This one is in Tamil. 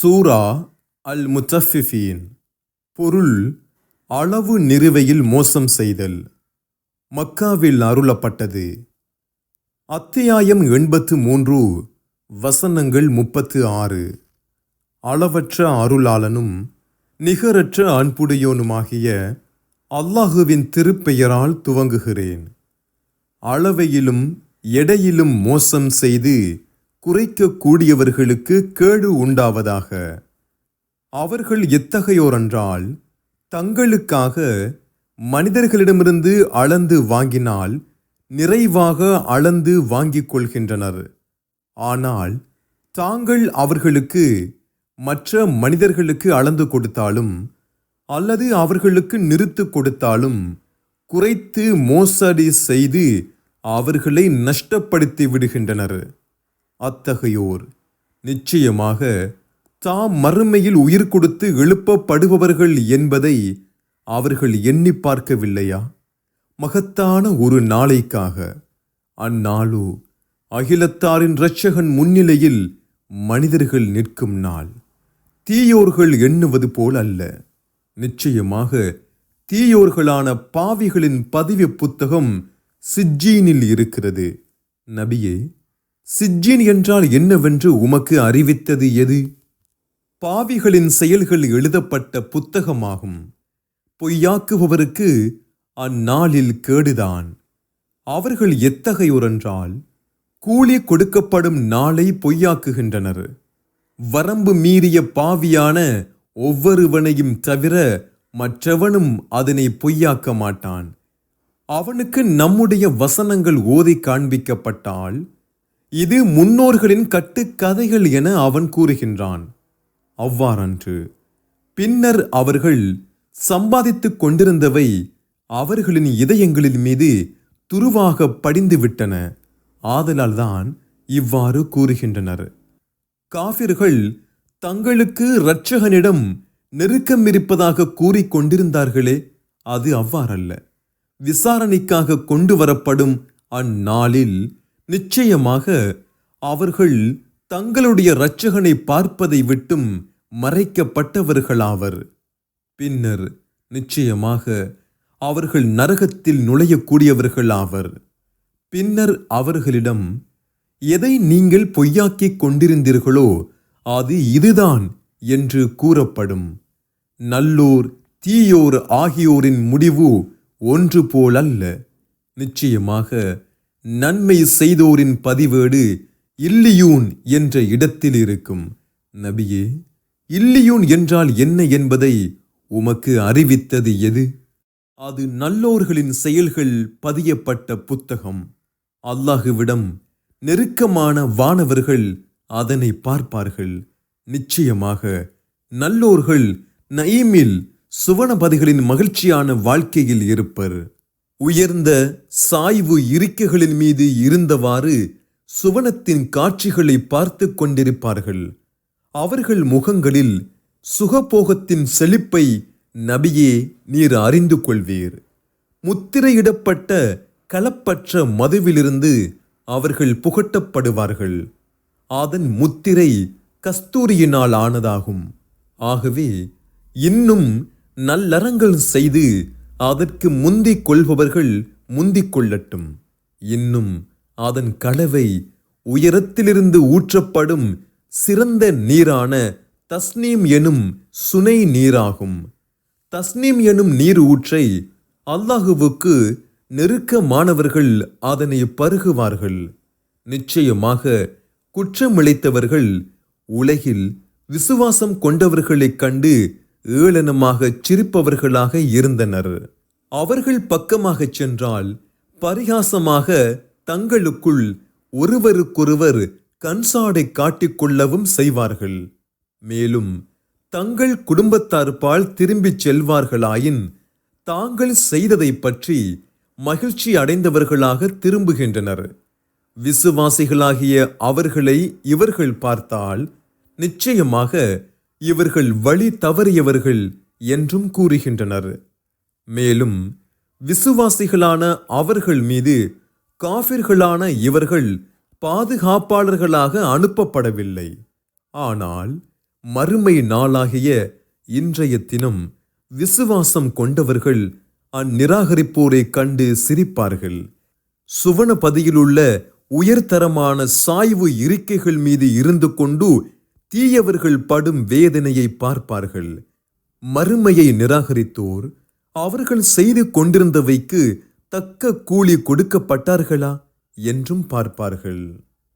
சூரா அல் முத்தஃபிஃபீன் பொருள் அளவு நிறுவையில் மோசம் செய்தல் மக்காவில் அருளப்பட்டது. அத்தியாயம் எண்பத்து மூன்று வசனங்கள் முப்பத்து ஆறு. அளவற்ற அருளாளனும் நிகரற்ற அன்புடையோனுமாகிய அல்லாஹுவின் திருப்பெயரால் துவங்குகிறேன். அளவையிலும் எடையிலும் மோசம் செய்து குறைக்கக்கூடியவர்களுக்கு கேடு உண்டாவதாக. அவர்கள் எத்தகையோரென்றால் தங்களுக்காக மனிதர்களிடமிருந்து அளந்து வாங்கினால் நிறைவாக அளந்து வாங்கிக் கொள்கின்றனர். ஆனால் தாங்கள் அவர்களுக்கு மற்ற மனிதர்களுக்கு அளந்து கொடுத்தாலும் அல்லது அவர்களுக்கு நிறுத்து கொடுத்தாலும் குறைத்து மோசடி செய்து அவர்களை நஷ்டப்படுத்தி விடுகின்றனர். அத்தகையோர். நிச்சயமாக தாம் மறுமையில் உயிர் கொடுத்து எழுப்பப்படுபவர்கள் என்பதை அவர்கள் எண்ணி பார்க்கவில்லையா? மகத்தான ஒரு நாளைக்காக. அந்நாளோ அகிலத்தாரின் இரட்சகன் முன்னிலையில் மனிதர்கள் நிற்கும் நாள். தீயோர்கள் எண்ணுவது போல் அல்ல. நிச்சயமாக தீயோர்களான பாவிகளின் பதிவு புத்தகம் சிஜீனில் இருக்கிறது. நபியே சிஜ்ஜீன் என்றால் என்னவென்று உமக்கு அறிவித்தது எது? பாவிகளின் செயல்கள் எழுதப்பட்ட புத்தகமாகும். பொய்யாக்குபவருக்கு அந்நாளில் கேடுதான். அவர்கள் எத்தகையோரென்றால் கூலி கொடுக்கப்படும் நாளை பொய்யாக்குகின்றனர். வரம்பு மீறிய பாவியான ஒவ்வொருவனையும் தவிர மற்றவனும் அதனை பொய்யாக்க மாட்டான். அவனுக்கு நம்முடைய வசனங்கள் ஓதி காண்பிக்கப்பட்டால் இது முன்னோர்களின் கட்டுக்கதைகள் என அவன் கூறுகின்றான். அவ்வாறன்று பின்னர் அவர்கள் சம்பாதித்துக் கொண்டிருந்தவை அவர்களின் இதயங்களின் மீது துருவாக படிந்துவிட்டன. ஆதலால்தான் இவ்வாறு கூறுகின்றனர். காபிர்கள் தங்களுக்கு இரட்சகனிடம் நெருக்கம் இருப்பதாக கூறிக்கொண்டிருந்தார்களே அது அவ்வாறல்ல. விசாரணைக்காக கொண்டு வரப்படும் அந்நாளில் நிச்சயமாக அவர்கள் தங்களுடைய இரட்சகனை பார்ப்பதை விட்டும் மறைக்கப்பட்டவர்களாவர். பின்னர் நிச்சயமாக அவர்கள் நரகத்தில் நுழையக்கூடியவர்களாவர். பின்னர் அவர்களிடம் எதை நீங்கள் பொய்யாக்கிக் கொண்டிருந்தீர்களோ அது இதுதான் என்று கூறப்படும். நல்லோர் தீயோர் ஆகியோரின் முடிவு ஒன்று போலல்ல. நிச்சயமாக நன்மை செய்தோரின் பதிவேடு இல்லியூன் என்ற இடத்தில் இருக்கும். நபியே இல்லியூன் என்றால் என்ன என்பதை உமக்கு அறிவித்தது எது? அது நல்லோர்களின் செயல்கள் பதியப்பட்ட புத்தகம். அல்லாஹுவிடம் நெருக்கமான வானவர்கள் அதனை பார்ப்பார்கள். நிச்சயமாக நல்லோர்கள் நயீமில் சுவனபதிகளின் மகிழ்ச்சியான வாழ்க்கையில் இருப்பர். உயர்ந்த சாய்வு இருக்கைகளின் மீது இருந்தவாறு சுவனத்தின் காட்சிகளை பார்த்து கொண்டிருப்பார்கள். அவர்கள் முகங்களில் சுகபோகத்தின் செழிப்பை நபியே நீர் அறிந்து கொள்வீர். முத்திரையிடப்பட்ட கலப்பற்ற மதுவிலிருந்து அவர்கள் புகட்டப்படுவார்கள். அதன் முத்திரை கஸ்தூரியினால் ஆனதாகும். ஆகவே இன்னும் நல்லறங்கள் செய்து அதற்கு முந்திக் கொள்பவர்கள் முந்திக் கொள்ளட்டும். இன்னும் அதன் கலவை உயரத்திலிருந்து ஊற்றப்படும் சிறந்த நீரான தஸ்னீம் எனும் சுனை நீராகும். தஸ்னீம் எனும் நீர் ஊற்றை அல்லாஹுவுக்கு நெருக்கமானவர்கள் அதனை பருகுவார்கள். நிச்சயமாக குற்றமிழைத்தவர்கள் உலகில் விசுவாசம் கொண்டவர்களைக் கண்டு ஏளனமாகச் சிரிப்பவர்களாக இருந்தனர். அவர்கள் பக்கமாகச் சென்றால் பரிகாசமாக தங்களுக்குள் ஒருவருக்கொருவர் கண்சாடை காட்டிக்கொள்ளவும் செய்வார்கள். மேலும் தங்கள் குடும்பத்தார்பால் திரும்பிச் செல்வார்களாயின் தாங்கள் செய்ததைப் பற்றி மகிழ்ச்சி அடைந்தவர்களாக திரும்புகின்றனர். விசுவாசிகளாகிய அவர்களை இவர்கள் பார்த்தால் நிச்சயமாக இவர்கள் வழி தவறியவர்கள் என்றும் கூறுகின்றனர். மேலும் விசுவாசிகளான அவர்கள் மீது காபிர்களான இவர்கள் பாதுகாப்பாளர்களாக அனுப்பப்படவில்லை. ஆனால் மறுமை நாளாகிய இன்றைய தினம் விசுவாசம் கொண்டவர்கள் அந்நிராகரிப்போரை கண்டு சிரிப்பார்கள். சுவனபதியிலுள்ள உயர்தரமான சாய்வு இருக்கைகள் மீது இருந்து கொண்டு தீயவர்கள் படும் வேதனையை பார்ப்பார்கள். மறுமையை நிராகரித்தோர் அவர்கள் செய்து கொண்டிருந்தவைக்கு தக்க கூலி கொடுக்கப்பட்டார்களா? என்றும் பார்ப்பார்கள்.